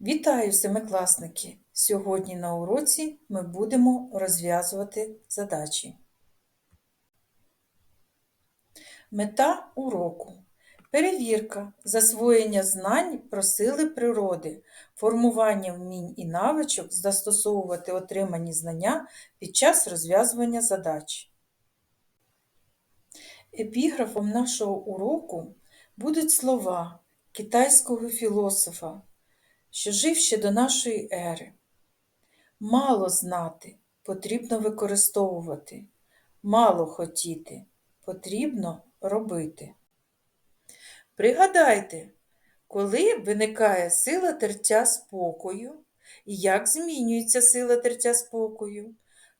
Вітаю семикласники! Сьогодні на уроці ми будемо розв'язувати задачі. Мета уроку перевірка засвоєння знань про сили природи, формування вмінь і навичок застосовувати отримані знання під час розв'язування задач. Епіграфом нашого уроку будуть слова китайського філософа що жив ще до нашої ери. Мало знати, потрібно використовувати, мало хотіти, потрібно робити. Пригадайте, коли виникає сила тертя спокою, і як змінюється сила тертя спокою,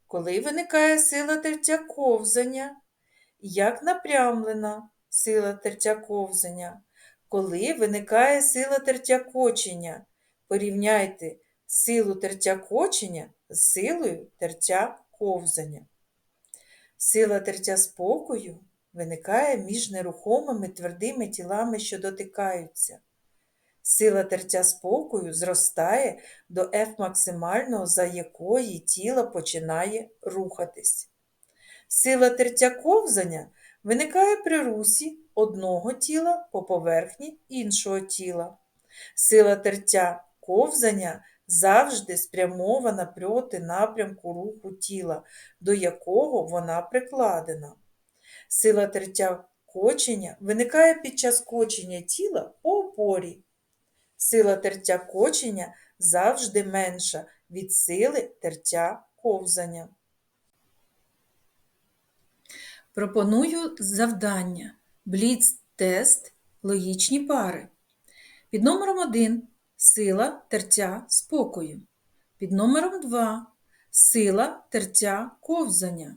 коли виникає сила тертя ковзання, як напрямлена сила тертя ковзання, коли виникає сила тертя кочення, Порівняйте силу тертя кочення з силою тертя ковзання. Сила тертя спокою виникає між нерухомими твердими тілами, що дотикаються. Сила тертя спокою зростає до F максимального, за якої тіло починає рухатись. Сила тертя ковзання виникає при русі одного тіла по поверхні іншого тіла. Сила тертя ковзання завжди спрямована проти напрямку руху тіла, до якого вона прикладена. Сила тертя кочення виникає під час кочення тіла по опорі. Сила тертя кочення завжди менша від сили тертя ковзання. Пропоную завдання. Бліц-тест логічні пари. Під номером 1 сила тертя спокою. Під номером 2 сила тертя ковзання.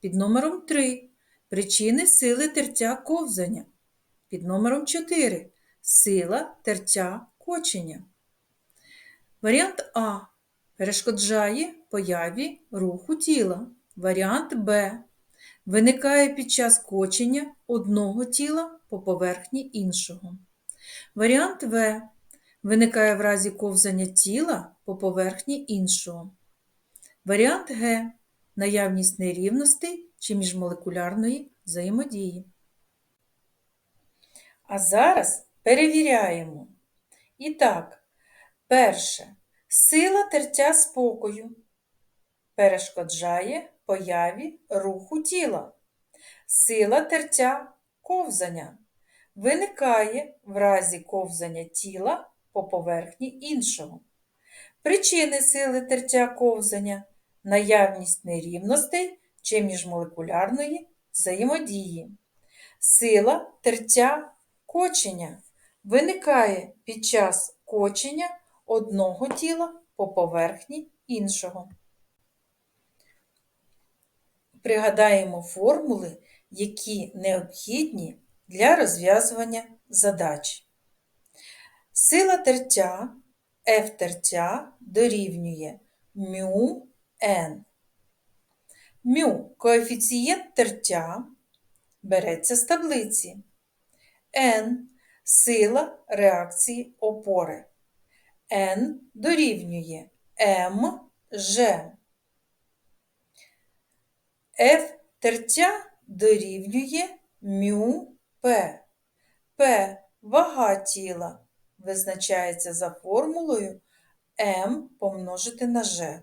Під номером 3 причини сили тертя ковзання. Під номером 4 сила тертя кочення. Варіант А перешкоджає появі руху тіла. Варіант Б. Виникає під час кочення одного тіла по поверхні іншого. Варіант В виникає в разі ковзання тіла по поверхні іншого. Варіант Г наявність нерівностей чи міжмолекулярної взаємодії. А зараз перевіряємо. І так, перше, сила тертя спокою перешкоджає появі руху тіла. Сила тертя ковзання виникає в разі ковзання тіла по поверхні іншого. Причини сили тертя ковзання, наявність нерівностей чи міжмолекулярної взаємодії. Сила тертя кочення виникає під час кочення одного тіла по поверхні іншого. Пригадаємо формули, які необхідні для розв'язування задач. Сила тертя F тертя дорівнює μ N. Мю коефіцієнт тертя береться з таблиці. N сила реакції опори. N дорівнює МЖ. F тертя дорівнює μ P. P вага тіла визначається за формулою М помножити на Ж.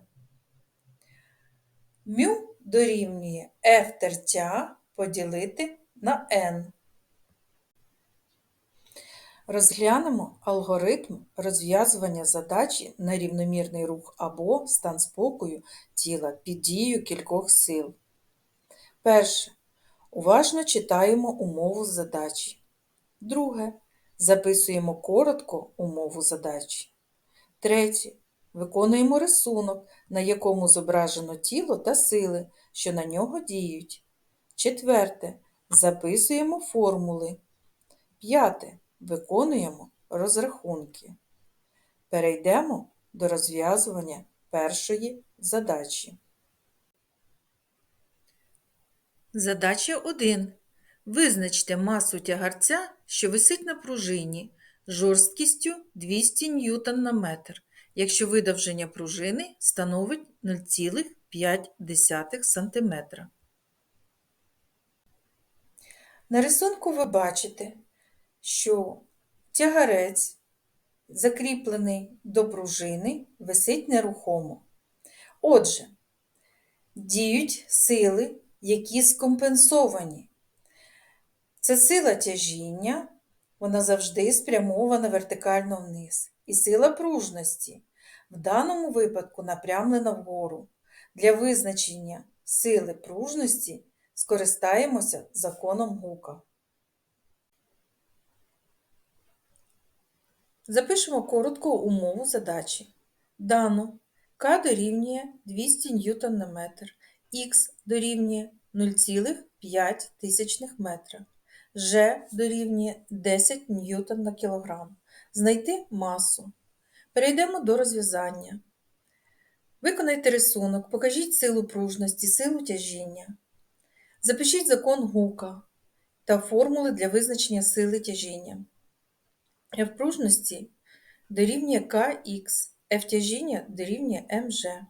Мю дорівнює F тертя поділити на N. Розглянемо алгоритм розв'язування задачі на рівномірний рух або стан спокою тіла під дією кількох сил. Перше. Уважно читаємо умову задачі. Друге. Записуємо коротко умову задачі. Третє. Виконуємо рисунок, на якому зображено тіло та сили, що на нього діють. Четверте. Записуємо формули. П'яте. Виконуємо розрахунки. Перейдемо до розв'язування першої задачі. Задача 1. Визначте масу тягарця, що висить на пружині, жорсткістю 200 ньютон на метр, якщо видовження пружини становить 0,5 см. На рисунку ви бачите, що тягарець, закріплений до пружини, висить нерухомо. Отже, діють сили, які скомпенсовані. Це сила тяжіння, вона завжди спрямована вертикально вниз. І сила пружності в даному випадку напрямлена вгору. Для визначення сили пружності скористаємося законом гука. Запишемо коротко умову задачі. Дану К дорівнює 200 ньютон на метр, Х дорівнює 0,5 метра, Ж дорівнює 10 ньютон на кілограм. Знайти масу. Перейдемо до розв'язання. Виконайте рисунок, покажіть силу пружності, силу тяжіння. Запишіть закон гука та формули для визначення сили тяжіння. F пружності дорівнює Kx, F тяжіння дорівнює mg.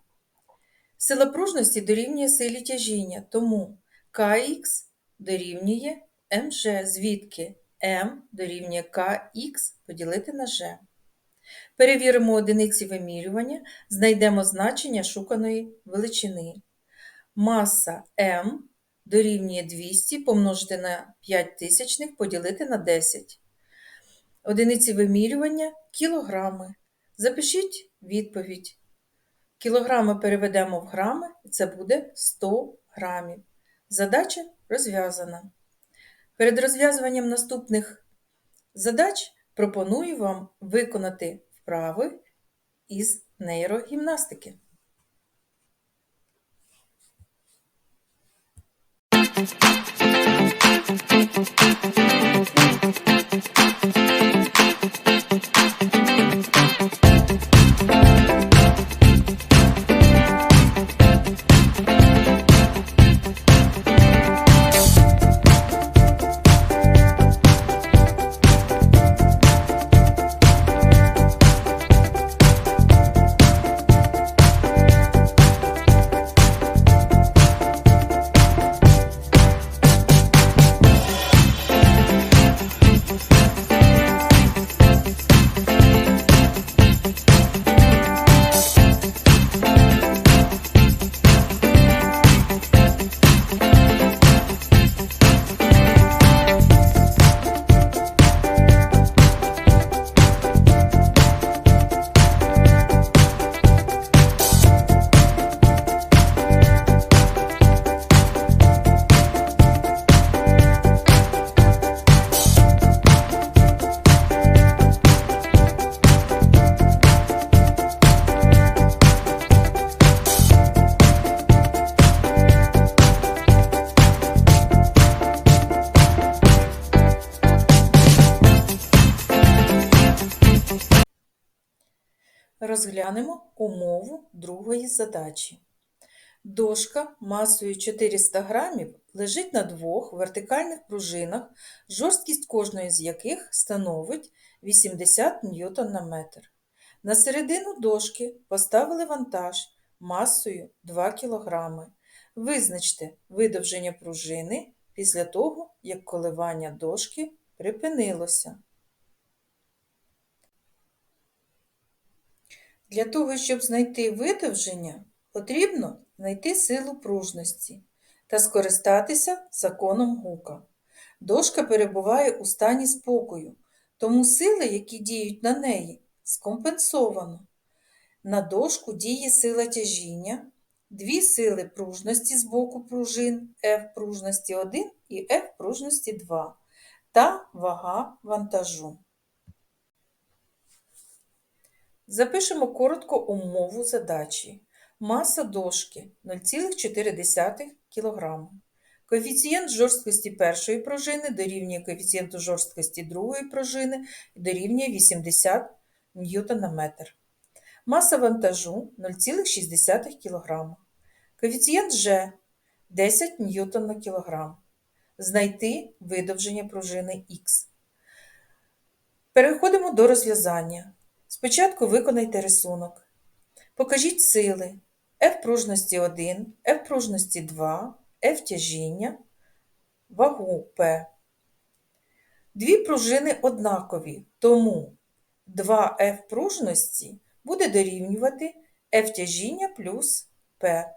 Сила пружності дорівнює силі тяжіння, тому Kx дорівнює mg, звідки m дорівнює Kx поділити на g. Перевіримо одиниці вимірювання, знайдемо значення шуканої величини. Маса m дорівнює 200 помножити на 5 тисячних поділити на 10. Одиниці вимірювання кілограми. Запишіть відповідь. Кілограми переведемо в грами, і це буде 100 грамів. Задача розв'язана. Перед розв'язуванням наступних задач пропоную вам виконати вправи із нейрогімнастики. Розглянемо умову другої задачі. Дошка масою 400 грамів лежить на двох вертикальних пружинах, жорсткість кожної з яких становить 80 ньютон на метр. На середину дошки поставили вантаж масою 2 кг. Визначте видовження пружини після того, як коливання дошки припинилося. Для того, щоб знайти видовження, потрібно знайти силу пружності та скористатися законом гука. Дошка перебуває у стані спокою, тому сили, які діють на неї, скомпенсовано. На дошку діє сила тяжіння, дві сили пружності з боку пружин F пружності 1 і F пружності 2 та вага вантажу. Запишемо коротко умову задачі. Маса дошки 0,4 кг. Коефіцієнт жорсткості першої пружини дорівнює коефіцієнту жорсткості другої пружини дорівнює 80 ньютон на метр. Маса вантажу 0,6 кг. Коефіцієнт G 10 ньютон на кілограм. Знайти видовження пружини Х. Переходимо до розв'язання. Спочатку виконайте рисунок. Покажіть сили F пружності 1, F пружності 2, F тяжіння, вагу P. Дві пружини однакові, тому 2F пружності буде дорівнювати F тяжіння плюс P.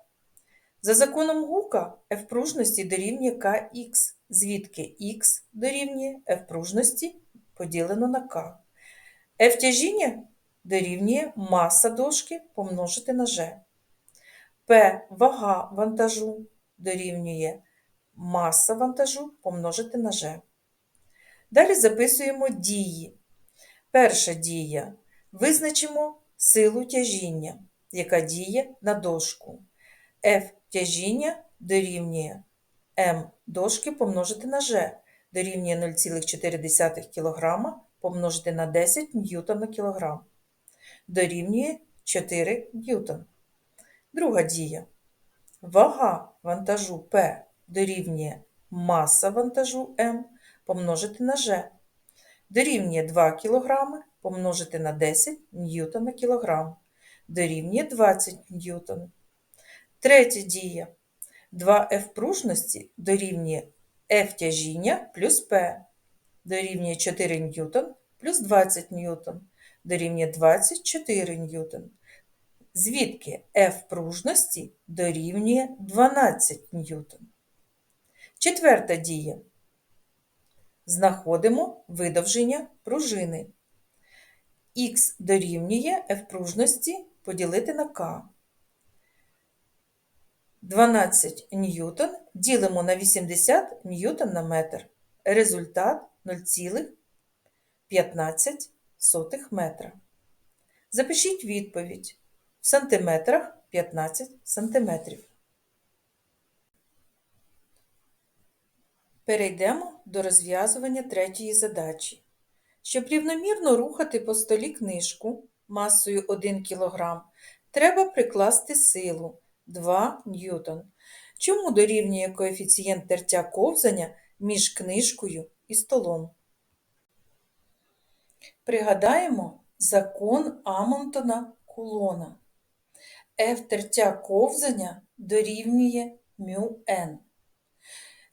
За законом Гука F пружності дорівнює Kx, звідки Х дорівнює F пружності поділено на К. F тяжіння дорівнює маса дошки помножити на G. P вага вантажу дорівнює маса вантажу помножити на G. Далі записуємо дії. Перша дія. Визначимо силу тяжіння, яка діє на дошку. F тяжіння дорівнює М дошки помножити на G, дорівнює 0,4 кг помножити на 10 ньютон на кілограм. Дорівнює 4 ньютон. Друга дія. Вага вантажу P дорівнює маса вантажу М помножити на G. Дорівнює 2 кг помножити на 10 ньютон на кілограм. Дорівнює 20 ньютон. Третя дія. 2F пружності дорівнює F тяжіння плюс P. Дорівнює 4 ньютон плюс 20 ньютон. Дорівнює 24 ньютон. Звідки F пружності дорівнює 12 ньютон. Четверта дія. Знаходимо видовження пружини. Х дорівнює F пружності поділити на К. 12 ньютон ділимо на 80 ньютон на метр. Результат 0,15 метра. Запишіть відповідь в сантиметрах 15 сантиметрів. Перейдемо до розв'язування третьої задачі. Щоб рівномірно рухати по столі книжку масою 1 кг, треба прикласти силу 2 ньютон. Чому дорівнює коефіцієнт тертя ковзання між книжкою і столом? Пригадаємо закон Амонтона Кулона. F ковзання дорівнює μn.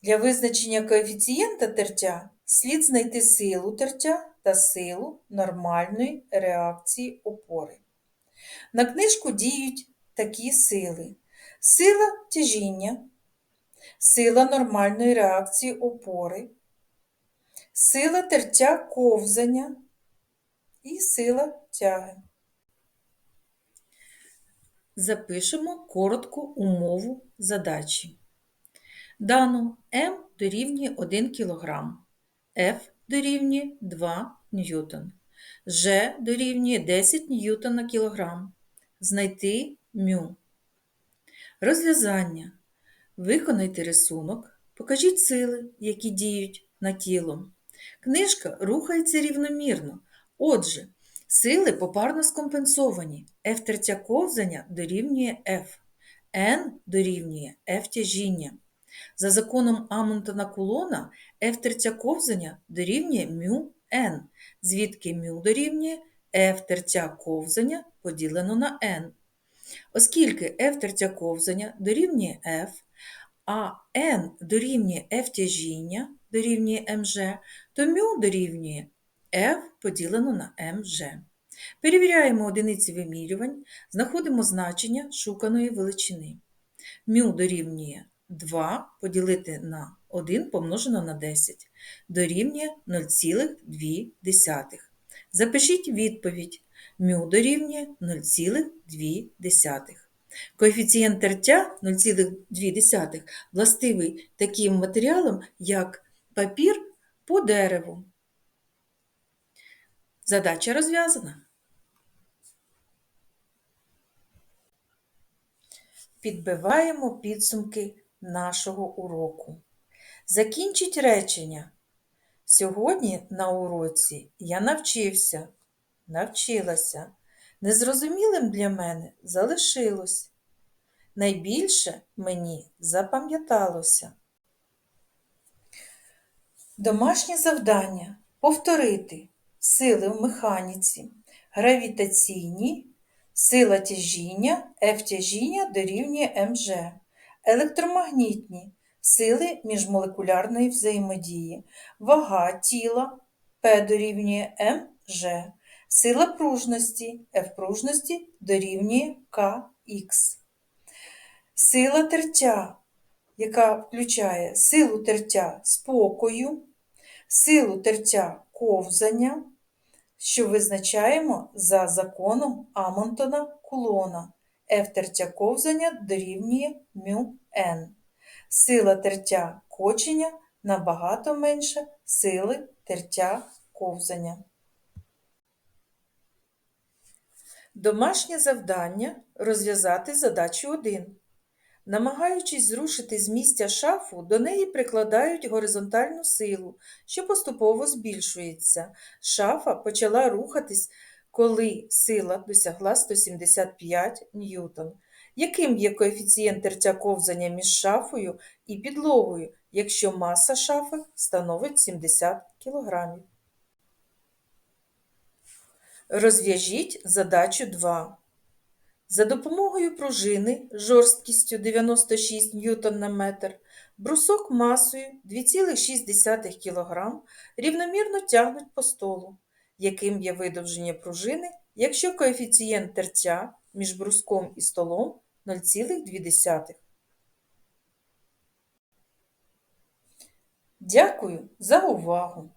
Для визначення коефіцієнта тертя слід знайти силу тертя та силу нормальної реакції опори. На книжку діють такі сили: сила тяжіння, сила нормальної реакції опори, сила тертя ковзання і сила тяги. Запишемо коротку умову задачі. Дано М дорівнює 1 кг, F дорівнює 2 ньютон, G дорівнює 10 ньютон на кілограм. Знайти μ. Розв'язання. Виконайте рисунок, покажіть сили, які діють на тіло. Книжка рухається рівномірно. Отже, сили попарно скомпенсовані. F третя ковзання дорівнює F, N дорівнює F тяжіння. За законом Амонтона Кулона F тертя ковзання дорівнює μ n, звідки μ дорівнює F тертя ковзання поділено на n. Оскільки F тертя ковзання дорівнює F, а n дорівнює f тяжіння дорівнює mg, то μ дорівнює f поділено на mg. Перевіряємо одиниці вимірювань, знаходимо значення шуканої величини. μ дорівнює 2 поділити на 1 помножено на 10 дорівнює 0,2. Запишіть відповідь. μ дорівнює 0,2. Коефіцієнт тертя 0,2 властивий таким матеріалам, як папір по дереву. Задача розв'язана. Підбиваємо підсумки нашого уроку. Закінчіть речення. Сьогодні на уроці я навчився, навчилася. Незрозумілим для мене залишилось. Найбільше мені запам'яталося. Домашнє завдання повторити сили в механіці, гравітаційні, сила тяжіння, F тяжіння дорівнює МЖ, електромагнітні, сили міжмолекулярної взаємодії, вага тіла P дорівнює МЖ, сила пружності, F пружності дорівнює КХ. Сила тертя, яка включає силу тертя спокою, силу тертя ковзання, що визначаємо за законом Амонтона Кулона. F тертя ковзання дорівнює μn. Сила тертя кочення набагато менша сили тертя ковзання. Домашнє завдання розв'язати задачу 1. Намагаючись зрушити з місця шафу, до неї прикладають горизонтальну силу, що поступово збільшується. Шафа почала рухатись, коли сила досягла 175 ньютон. Яким є коефіцієнт тертя ковзання між шафою і підлогою, якщо маса шафи становить 70 кг? Розв'яжіть задачу 2. За допомогою пружини жорсткістю 96 ньютон на метр брусок масою 2,6 кг рівномірно тягнуть по столу, яким є видовження пружини, якщо коефіцієнт тертя між бруском і столом 0,2. Дякую за увагу!